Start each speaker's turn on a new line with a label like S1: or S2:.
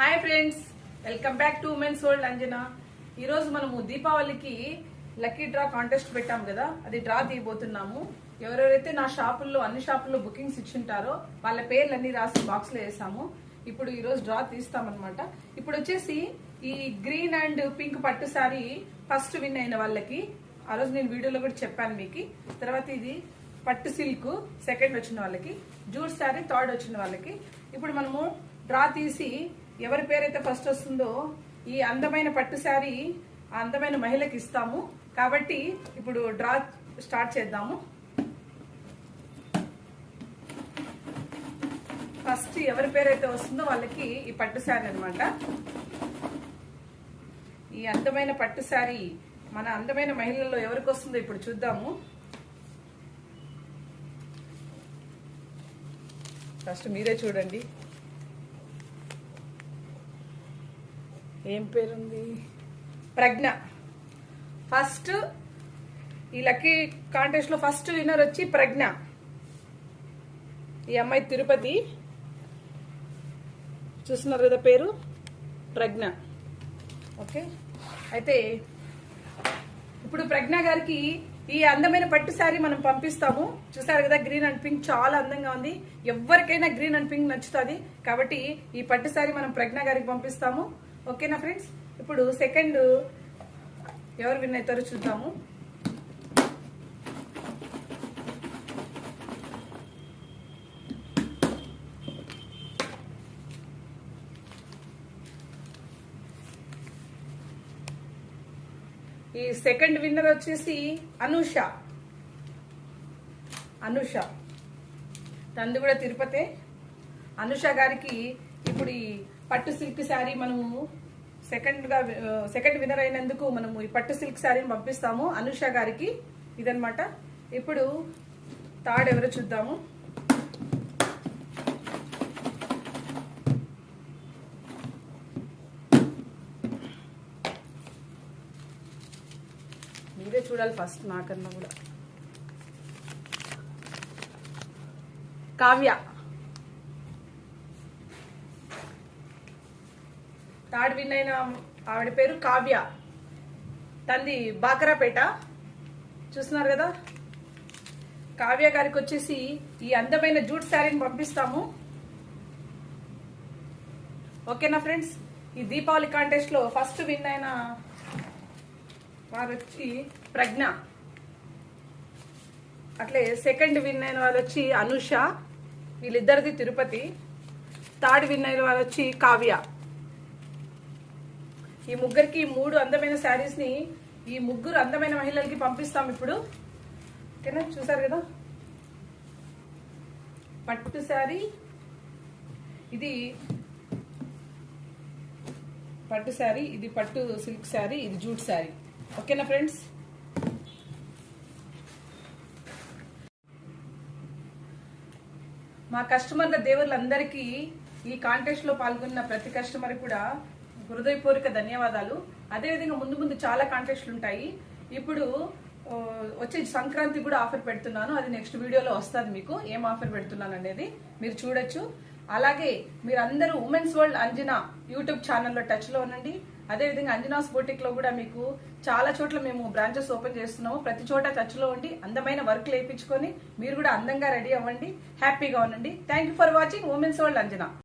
S1: Hi friends welcome back to women's world Anjana. ఈరోజు మనము దీపావళికి లక్కీ డ్రా కాంటెస్ట్ పెట్టాం కదా అది డ్రా తీయబోతున్నాము. ఎవరెవరైతే నా షాపుల్లో అన్ని షాపుల్లో బుకింగ్స్ ఇచ్చింటారో వాళ్ళ పేర్లు అన్ని రాసి బాక్స్లో వేసాము. ఇప్పుడు ఈరోజు డ్రా తీస్తామన్నమాట. ఇప్పుడు వచ్చేసి ఈ గ్రీన్ అండ్ పింక్ పట్టు సారీ ఫస్ట్ విన్ అయిన వాళ్ళకి ఆ రోజు నేను వీడియోలో కూడా చెప్పాను మీకు. తర్వాత ఇది పట్టు సిల్క్ సెకండ్ వచ్చిన వాళ్ళకి జూట్ శారీ థర్డ్ వచ్చిన వాళ్ళకి. ఇప్పుడు మనము డ్రా తీసి ఎవరి పేరైతే ఫస్ట్ వస్తుందో ఈ అందమైన పట్టు శారీ ఆ అందమైన మహిళకి ఇస్తాము. కాబట్టి ఇప్పుడు డ్రా స్టార్ట్ చేద్దాము. ఫస్ట్ ఎవరి పేరైతే వస్తుందో వాళ్ళకి ఈ పట్టు శారీ అనమాట ఈ అందమైన పట్టు శారీ మన అందమైన మహిళల్లో ఎవరికి వస్తుందో ఇప్పుడు చూద్దాము. ఫస్ట్ మీరే చూడండి. ఏం పేరుంది? ప్రజ్ఞ. ఫస్ట్ ఈ లక్కీ కాంటెస్ట్లో ఫస్ట్ విన్నర్ వచ్చి ప్రజ్ఞ. ఈ అమ్మాయి తిరుపతి. చూస్తున్నారు కదా పేరు? ప్రజ్ఞ. ఓకే? అయితే ఇప్పుడు ప్రజ్ఞ గారికి ఈ అందమైన పట్టు శారీ మనం పంపిస్తాము. చూసారు కదా గ్రీన్ అండ్ పింక్ చాలా అందంగా ఉంది. ఎవరికైనా గ్రీన్ అండ్ పింక్ నచ్చుతుంది. కాబట్టి ఈ పట్టు శారీ మనం ప్రజ్ఞ గారికి పంపిస్తాము. ఓకేనా ఫ్రెండ్స్? ఇప్పుడు సెకండ్ ఎవరు విన్ అవుతారో చూద్దాము. ఈ సెకండ్ విన్నర్ వచ్చేసి అనుష. అనుష. తంది కూడా తిరుపతే. అనుష గారికి ఇప్పుడు ఈ పట్టు సిల్క్ శారీ మనము సెకండ్గా సెకండ్ విన్నర్ అయినందుకు మనము ఈ పట్టు సిల్క్ శారీని పంపిస్తాము. అనుష గారికి ఇదనమాట ఇప్పుడు థర్డ్ ఎవరో చూద్దాము. మీరే చూడాలి ఫస్ట్ నాకన్నా కూడా. కావ్య. థర్డ్ విన్ అయిన ఆవిడ పేరు కావ్య. తంది బాకరాపేట. చూస్తున్నారు కదా? కావ్య గారికి వచ్చేసి ఈ అందమైన జూట్ శారీని పంపిస్తాము. ఓకేనా ఫ్రెండ్స్? ఈ దీపావళి కాంటెస్ట్లో ఫస్ట్ విన్ అయిన వారు వచ్చి ప్రజ్ఞ. అట్లే సెకండ్ విన్ అయిన వాళ్ళు వచ్చి అనుష. వీళ్ళిద్దరిది తిరుపతి. థర్డ్ విన్ అయిన వాళ్ళు వచ్చి కావ్య. ఈ ముగ్గురికి మూడు అందమైన శారీస్ని ఈ ముగ్గురు అందమైన మహిళలకి పంపిస్తాం ఇప్పుడు. ఓకేనా చూసారు కదా? పట్టు శారీ. ఇది పట్టు శారీ ఇది పట్టు సిల్క్ శారీ ఇది జూట్ శారీ. ఓకేనా ఫ్రెండ్స్? మా కస్టమర్ల దేవుళ్ళందరికీ ఈ కాంటెస్ట్లో పాల్గొన్న ప్రతి కస్టమర్ కూడా హృదయపూర్వక ధన్యవాదాలు. అదేవిధంగా ముందు ముందు చాలా కాంటెస్ట్లు ఉంటాయి. ఇప్పుడు వచ్చే సంక్రాంతి కూడా ఆఫర్ పెడుతున్నాను. అది నెక్స్ట్ వీడియోలో వస్తుంది మీకు. ఏం ఆఫర్ పెడుతున్నాను అనేది మీరు చూడొచ్చు. అలాగే మీరందరూ ఉమెన్స్ వరల్డ్ అంజనా యూట్యూబ్ ఛానల్లో టచ్లో ఉండండి. అదేవిధంగా అంజనాస్ బోటిక్ కూడా మీకు చాలా చోట్ల మేము బ్రాంచెస్ ఓపెన్ చేస్తున్నాము. ప్రతి చోట టచ్లో ఉండి అందమైన వర్క్ లేపించుకొని మీరు కూడా అందంగా రెడీ అవ్వండి. హ్యాపీగా ఉండండి. Thank you for watching women's world Anjana.